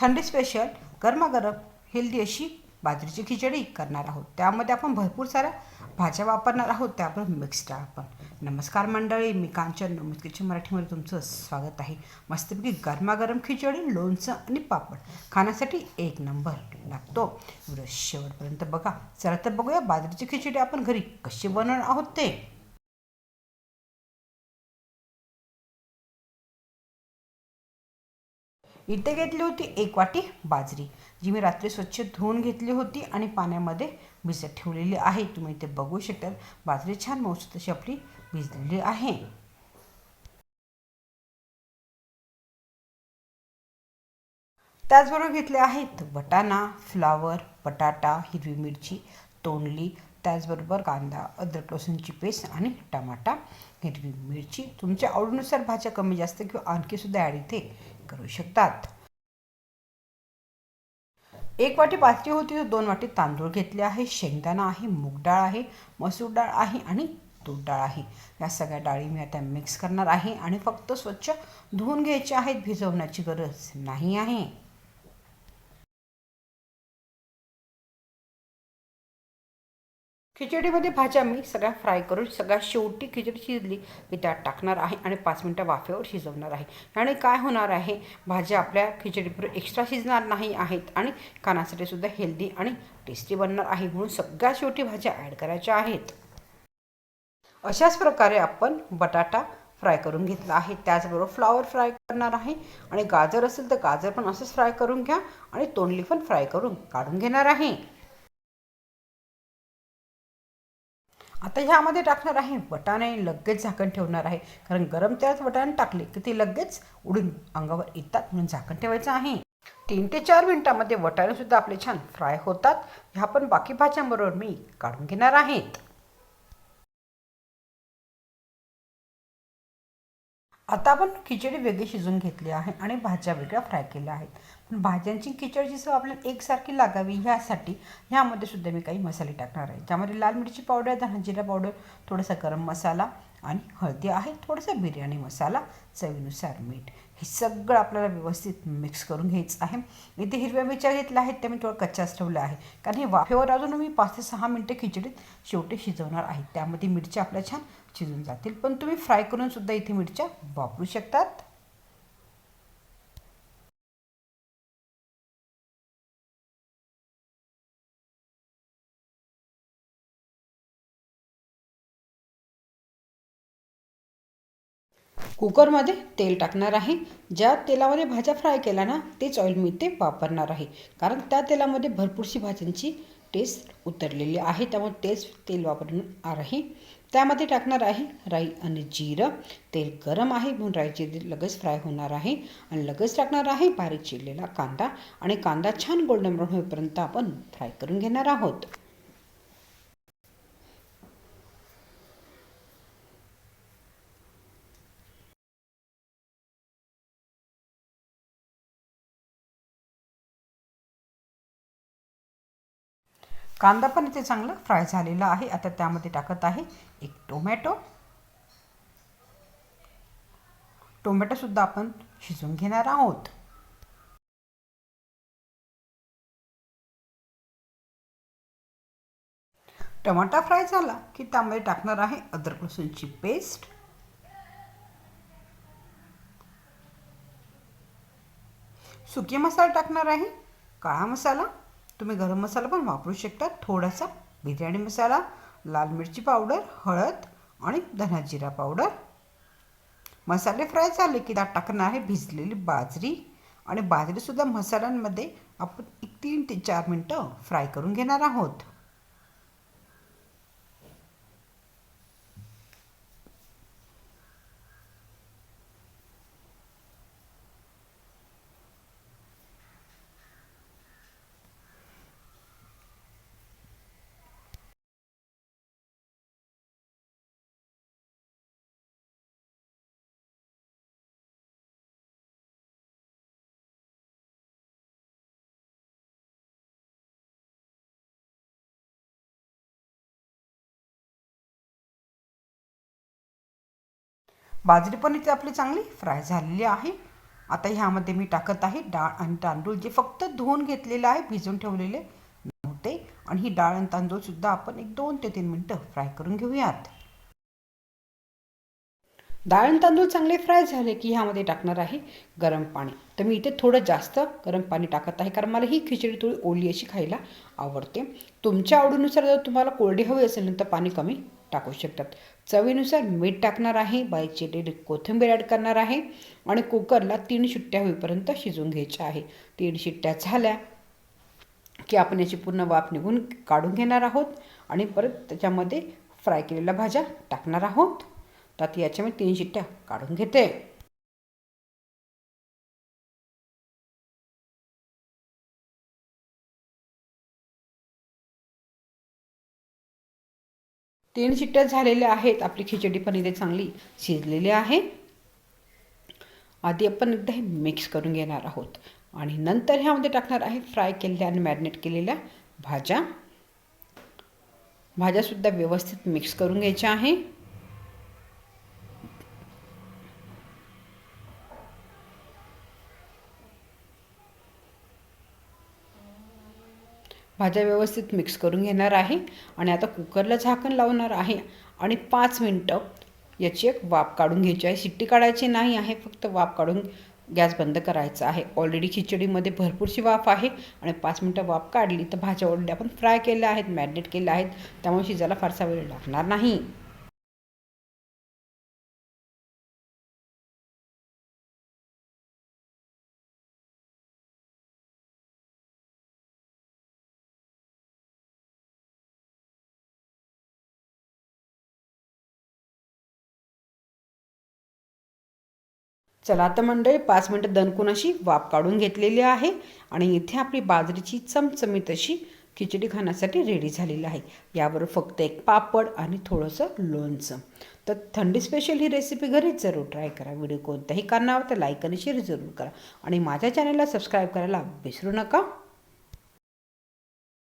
थंडी स्पेशल गरमागरम हेल्दी अशी बाजरीची खिचडी करणार आहोत. त्यामध्ये आपण भरपूर साऱ्या भाज्या वापरणार आहोत. त्याबरोबर मिक्स डाळ आपण. नमस्कार मंडळी मी कांचन. नमस्कार किचन मराठीमध्ये तुमचं स्वागत आहे. मस्तपैकी गरमागरम खिचडी लोणचं आणि पापड खाण्यासाठी एक नंबर लागतो. व्हिडिओ शेवटपर्यंत बघा. चला तर बघूया बाजरीची खिचडी आपण घरी कशी बनवणार आहोत ते. इथे घेतली होती एक वाटी बाजरी जी मी रात्री स्वच्छ धुवून घेतली होती आणि पाण्यामध्ये भिजत ठेवलेली आहे. तुम्ही इथे बघू शकता बाजरी छान मौसूद अशी आपली भिजलेली आहे. त्याचबरोबर घेतले आहेत वटाणा फ्लावर बटाटा हिरवी मिरची तोंडली त्याचबरोबर कांदा अद्रक लसूणची पेस्ट आणि टमाटा. हिरवी मिरची तुमच्या आवडीनुसार भाज्या कमी जास्त किंवा आणखीसुद्धा ॲड इथे करू शकतात. एक वाटी बाजरी होती तर दोन वाटी तांदूळ घेतले आहे. शेंगदाणा आहे मूग डाळ आहे मसूर डाळ आहे आणि तूर डाळ आहे. या सगळ्या डाळी मी आता मिक्स करणार आहे आणि फक्त स्वच्छ धुवून घ्यायचे आहेत. भिजवण्याची गरज नाही आहे. खिचडीमध्ये भाज्या मी सगळ्या फ्राय करून सगळ्या शेवटी खिचडी शिजली मी त्यात टाकणार आहे आणि पाच मिनटं वाफेवर शिजवणार आहे. आणि काय होणार आहे? भाज्या आपल्या खिचडीबरोबर एक्स्ट्रा शिजणार नाही आहेत आणि कानासाठी सुद्धा हेल्दी आणि टेस्टी बनणार आहे म्हणून सगळ्या शेवटी भाज्या ॲड करायच्या आहेत. अशाच प्रकारे आपण बटाटा फ्राय करून घेतला आहे. त्याचबरोबर फ्लावर फ्राय करणार आहे आणि गाजर असेल तर गाजर पण असंच फ्राय करून घ्या आणि तोंडली पण फ्राय करून काढून घेणार आहे. आता ह्यामध्ये टाकणार आहे वटाणे लगेच झाकण ठेवणार आहे. कारण गरम तेलात वटाणे टाकले की ते लगेच उडून अंगावर येतात म्हणून झाकण ठेवायचं आहे. तीन ते चार मिनटामध्ये वटाणेसुद्धा आपले छान फ्राय होतात. ह्या पण बाकी भाज्यांबरोबर मी काढून घेणार आहेत आता आपण खिचडी वेगळी शिजून घेतली आहे आणि भाज्या वेगळ्या फ्राय केल्या आहेत. पण भाज्यांची खिचडीची चव आपल्याला एकसारखी लागावी ह्यासाठी ह्यामध्ये सुद्धा मी काही मसाले टाकणार आहे. ज्यामध्ये लाल मिरची पावडर धना जिरा पावडर थोडासा गरम मसाला आणि हळदी आहे थोडासा बिर्याणी मसाला चवीनुसार मीठ. हे सगळं आपल्याला व्यवस्थित मिक्स करून घ्यायचं आहे. इथे हिरव्या मिरच्या घेतल्या आहेत त्या मी थोडं कच्चाच ठेवल्या आहे. कारण हे वाफेवर अजून मी पाच ते सहा मिनटं खिचडीत शेवटी शिजवणार आहे. त्यामध्ये मिरच्या आपल्या छान शिजून जातील. पण तुम्ही फ्राय करून सुद्धा इथे मिरच्या वापरू शकतात. कुकरमध्ये तेल टाकणार आहे. ज्या तेलामध्ये भाज्या फ्राय केल्या ना तेच ऑइल मी ते वापरणार आहे. कारण त्या तेलामध्ये भरपूरशी भाज्यांची टेस्ट उतरलेली आहे. त्यामुळे तेच तेल वापरणार आहे. त्यामध्ये टाकणार आहे राई आणि जिरं. तेल गरम आहे म्हणून राई जिरे लगेच फ्राय होणार आहे. आणि लगेच टाकणार आहे बारीक चिरलेला कांदा. आणि कांदा छान गोल्डन ब्राऊन होईपर्यंत आपण फ्राय करून घेणार आहोत. कांदा पण इथे चांगला फ्राय झालेला आहे. आता त्यामध्ये टाकत आहे एक टोमॅटो. टोमॅटोसुद्धा आपण शिजून घेणार आहोत. टमाटा फ्राय झाला की त्यामध्ये टाकणार आहे अद्रक लसूणची पेस्ट. सुकी मसाला टाकणार आहे काळा मसाला. तुम्ही गरम मसाला पण वापरू शकता. थोडासा बिर्याणी मसाला लाल मिरची पावडर हळद आणि धना जिरा पावडर. मसाले फ्राय झाले की त्यात टाकणार आहे भिजलेली बाजरी आणि बाजरीसुद्धा मसाल्यांमध्ये आपण एक तीन ते चार मिनटं फ्राय करून घेणार आहोत. बाजरी पण इथे आपली चांगली फ्राय झालेली आहे. आता ह्यामध्ये मी टाकत आहे डाळ आणि तांदूळ जे फक्त धुवून घेतलेलं आहे भिजून ठेवलेले नव्हते. आणि ही डाळ आणि तांदूळसुद्धा आपण एक दोन ते तीन मिनटं फ्राय करून घेऊयात. डाळ आणि तांदूळ चांगले फ्राय झाले की ह्यामध्ये टाकणार आहे गरम पाणी. तर मी इथे थोडं जास्त गरम पाणी टाकत आहे कारण मला ही खिचडी थोडी ओली अशी खायला आवडते. तुमच्या आवडीनुसार जर तुम्हाला कोरडी हवी असेल तर पाणी कमी टाकू शकतात. चवीनुसार मीठ टाकणार आहे बारीक चिरलेली कोथिंबीर ॲड करणार आहे आणि कुकरला तीन शिट्ट्या होईपर्यंत शिजवून घ्यायच्या आहे. तीन शिट्ट्या झाल्या की आपण याची पूर्ण वाफ निघून काढून घेणार आहोत आणि परत त्याच्यामध्ये फ्राय केलेल्या भाज्या टाकणार आहोत. तर आता याच्या मी तीन शिट्ट्या काढून घेते. तीन शिट्ट्या झालेल्या आहेत. आपली खिचडी पण इथे चांगली शिजलेली आहे. आधी आपण एकदा हे मिक्स करून घेणार आहोत. आणि नंतर ह्यामध्ये टाकणार आहे फ्राय केलेल्या आणि मॅरिनेट केलेल्या भाज्या. भाज्यासुद्धा व्यवस्थित मिक्स करून घ्यायच्या आहे. भाज्या व्यवस्थित मिक्स करून घेणार आहे आणि आता कुकरला झाकण लावणार आहे. आणि पाच मिनटं याची एक वाफ काढून घ्यायची आहे. शिट्टी काढायची नाही आहे फक्त वाफ काढून गॅस बंद करायचा आहे. ऑलरेडी खिचडीमध्ये भरपूरशी वाफ आहे आणि पाच मिनटं वाफ काढली तर भाज्या ऑलरेडी आपण फ्राय केल्या आहेत मॅरिनेट केल्या आहेत. त्यामुळे शिजायला फारसा वेळ लागणार नाही. चला आता मंडळी पाच मिनटं दणकून अशी वाफ काढून घेतलेली आहे आणि इथे आपली बाजरीची चमचमीत अशी खिचडी खाण्यासाठी रेडी झालेली आहे. यावर फक्त एक पापड आणि थोडंसं लोणचं. तर थंडी स्पेशल ही रेसिपी घरीच जरूर ट्राय करा. व्हिडिओ कोणत्याही कारणावर तर लाईक आणि शेअर जरूर करा. आणि माझ्या चॅनलला सबस्क्राईब करायला विसरू नका.